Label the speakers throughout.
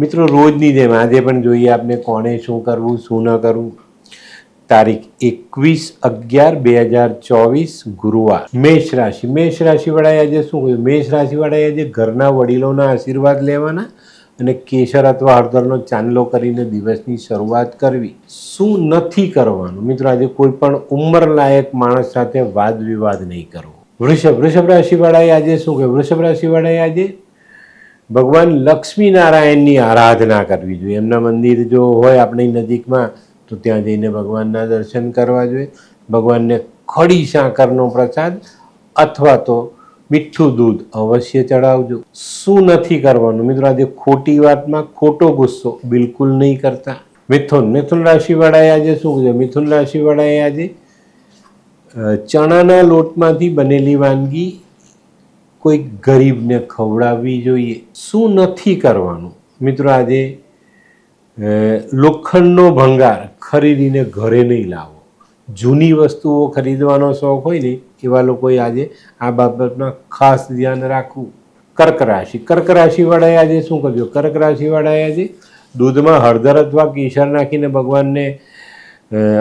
Speaker 1: મિત્રો, રોજની જેમ આજે પણ જોઈએ આપને કોણે શું કરવું, શું ન કરવું. તારીખ એકવીસ અગિયાર બે હજાર ચોવીસ, ગુરુવાર. મેષ રાશિ. મેષ રાશિવાળાએ આજે શું કહ્યું મેષ રાશિવાળાએ આજે ઘરના વડીલોના આશીર્વાદ લેવાના અને કેસર અથવા હળદરનો ચાંદલો કરીને દિવસની શરૂઆત કરવી. શું નથી કરવાનું? મિત્રો, આજે કોઈ પણ ઉંમરલાયક માણસ સાથે વાદ વિવાદ નહીં કરવો. વૃષભ. વૃષભ રાશિવાળાએ આજે શું કહ્યું વૃષભ રાશિવાળાએ આજે ભગવાન લક્ષ્મીનારાયણની આરાધના કરવી જોઈએ. એમના મંદિર જો હોય આપણી નજીકમાં, તો ત્યાં જઈને ભગવાનના દર્શન કરવા જોઈએ. ભગવાનને ખડી સાકરનો પ્રસાદ અથવા તો મીઠું દૂધ અવશ્ય ચડાવજો. શું નથી કરવાનું? મિત્રો, આજે ખોટી વાતમાં ખોટો ગુસ્સો બિલકુલ નહીં કરતા. મિથુન મિથુન રાશિવાળાએ આજે શું કહ્યું મિથુન રાશિવાળાએ આજે ચણાના લોટમાંથી બનેલી વાનગી કોઈ ગરીબને ખવડાવવી જોઈએ. શું નથી કરવાનું? મિત્રો, આજે લોખંડનો ભંગાર ખરીદીને ઘરે નહીં લાવો. જૂની વસ્તુઓ ખરીદવાનો શોખ હોય ને, એવા લોકોએ આજે આ બાબતમાં ખાસ ધ્યાન રાખવું. કર્ક રાશિ. કર્ક રાશિવાળાએ આજે શું કર્યું? કર્ક રાશિવાળાએ આજે દૂધમાં હળદર અથવા કેસર નાખીને ભગવાનને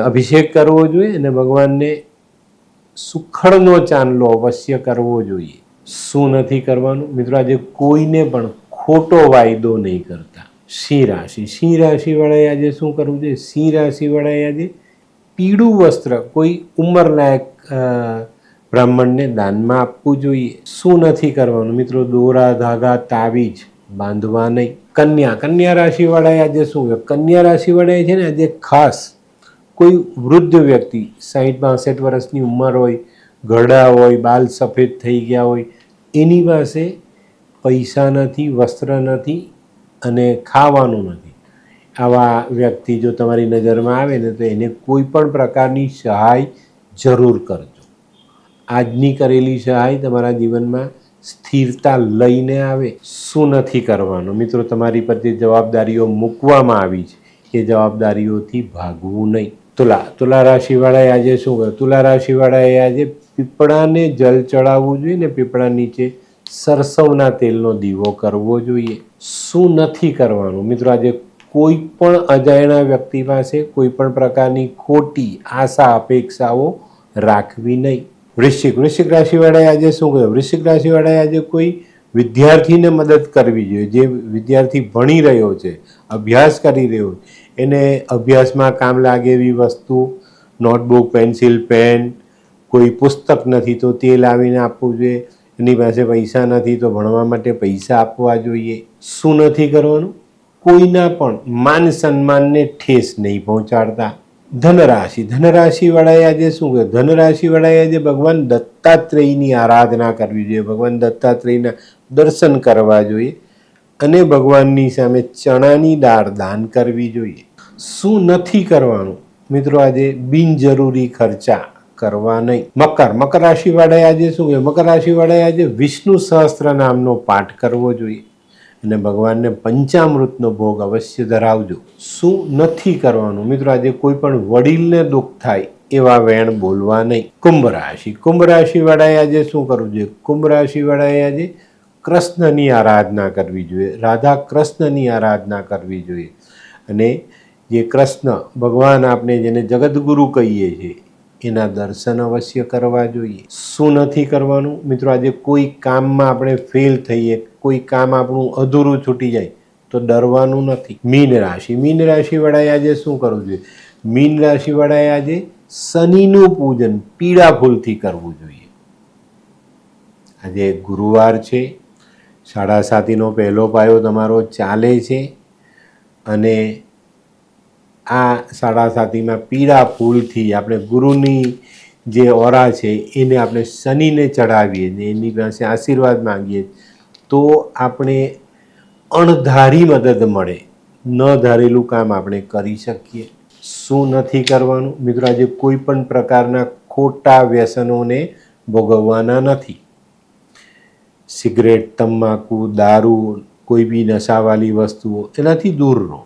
Speaker 1: અભિષેક કરવો જોઈએ અને ભગવાનને સુખડનો ચાંદલો અવશ્ય કરવો જોઈએ. શું નથી કરવાનું? મિત્રો, આજે કોઈને પણ ખોટો વાયદો નહીં કરતા. સિંહ રાશિ. સિંહ રાશિવાળાએ આજે શું કરવું જોઈએ? સિંહ રાશિવાળાએ આજે પીળું વસ્ત્ર, કોઈ ઉંમરલાયક બ્રાહ્મણને દાનમાં આપવું જોઈએ. શું નથી કરવાનું? મિત્રો, દોરા, ધાગા, તાવીજ બાંધવા નહીં. કન્યા. કન્યા રાશિવાળાએ આજે શું? કન્યા રાશિવાળાએ છે ને, આજે ખાસ કોઈ વૃદ્ધ વ્યક્તિ સાહીઠ બાસઠ વર્ષની ઉંમર હોય ઘરડા હોય, બાલ સફેદ થઈ ગયા હોય, એની પાસે પૈસા નથી, વસ્ત્ર નથી અને ખાવાનું નથી. આવા વ્યક્તિ જો તમારી નજરમાં આવે ને, તો એને કોઈ પણ પ્રકારની સહાય જરૂર કરજો. આજની કરેલી સહાય તમારા જીવનમાં સ્થિરતા લઈને આવે, શું નથી કરવાનું? મિત્રો, તમારી પર જે જવાબદારીઓ મૂકવામાં આવી છે, એ જવાબદારીઓથી ભાગવું નહીં. તુલા તુલા રાશિવાળાએ આજે શું કર્યું? તુલા રાશિવાળાએ આજે પીપળાને જલ ચડાવવું જોઈએ ને પીપળા નીચે સરસવના તેલનો દીવો કરવો જોઈએ. શું નથી કરવાનું? મિત્રો, આજે કોઈ પણ અજાણ્યા વ્યક્તિ પાસે કોઈ પણ પ્રકારની ખોટી આશા, અપેક્ષાઓ રાખવી નહીં. વૃશ્ચિક વૃશ્ચિક રાશિવાળાએ આજે શું કહ્યું વૃશ્ચિક રાશિવાળાએ આજે કોઈ વિદ્યાર્થીને મદદ કરવી જોઈએ. જે વિદ્યાર્થી ભણી રહ્યો છે, અભ્યાસ કરી રહ્યો છે, એને અભ્યાસમાં કામ લાગે એવી વસ્તુ, નોટબુક, પેન્સિલ, પેન કોઈ પુસ્તક નથી, તો તે લાવીને આપવું જોઈએ. એની પાસે પૈસા નથી, તો ભણવા માટે પૈસા આપવા જોઈએ. શું નથી કરવાનું? કોઈના પણ માન સન્માનને ઠેસ નહીં પહોંચાડતા. ધનરાશિ. ધનરાશિવાળાએ આજે શું કહ્યું ધનરાશિવાળાએ આજે ભગવાન દત્તાત્રેયની આરાધના કરવી જોઈએ. ભગવાન દત્તાત્રેયના દર્શન કરવા જોઈએ અને ભગવાનની સામે ચણાની દાળ દાન કરવી જોઈએ. શું નથી કરવાનું? મિત્રો, આજે બિનજરૂરી ખર્ચા. કરવા નહીં. મકર. મકર રાશિવાળાએ આજે શું કહે મકર રાશિવાળાએ આજે વિષ્ણુ સહસ્ત્ર નામનો પાઠ કરવો જોઈએ અને ભગવાનને પંચામૃતનો ભોગ અવશ્ય ધરાવજો. શું નથી કરવાનું? મિત્રો, આજે કોઈ પણ વડીલને દુઃખ થાય એવા વેણ બોલવા નહીં. કુંભ રાશિ. કુંભ રાશિવાળાએ આજે શું કરવું જોઈએ? કુંભ રાશિવાળાએ આજે કૃષ્ણની આરાધના કરવી જોઈએ. રાધા કૃષ્ણની આરાધના કરવી જોઈએ. અને જે કૃષ્ણ ભગવાન આપણે જેને જગદગુરુ કહીએ છીએ એના દર્શન અવશ્ય કરવા જોઈએ. શું નથી કરવાનું? મિત્રો, આજે કોઈ કામમાં આપણે ફેલ થઈએ, કોઈ કામ આપણું અધૂરું છૂટી જાય, તો ડરવાનું નથી. મીન રાશિ. મીન રાશિવાળાએ આજે શું કરવું જોઈએ? મીન રાશિવાળાએ આજે શનિનું પૂજન પીળા ફૂલથી કરવું જોઈએ. આજે ગુરુવાર છે. સાડા સાતીનો પહેલો પાયો તમારો ચાલે છે. અને આ સાડા સાતીમાં પીળા ફૂલથી આપણે ગુરુની જે ઓરા છે, એને આપણે શનિને ચડાવીએ ને એની પાસે આશીર્વાદ માંગીએ, તો આપણે અણધારી મદદ મળે. ન ધારેલું કામ આપણે કરી શકીએ. શું નથી કરવાનું? મિત્રો, આજે કોઈ પણ પ્રકારના ખોટા વ્યસનોને ભોગવવાના નથી. સિગરેટ તમાકુ દારૂ, કોઈ બી નશાવાળી વસ્તુઓ, એનાથી દૂર રહો.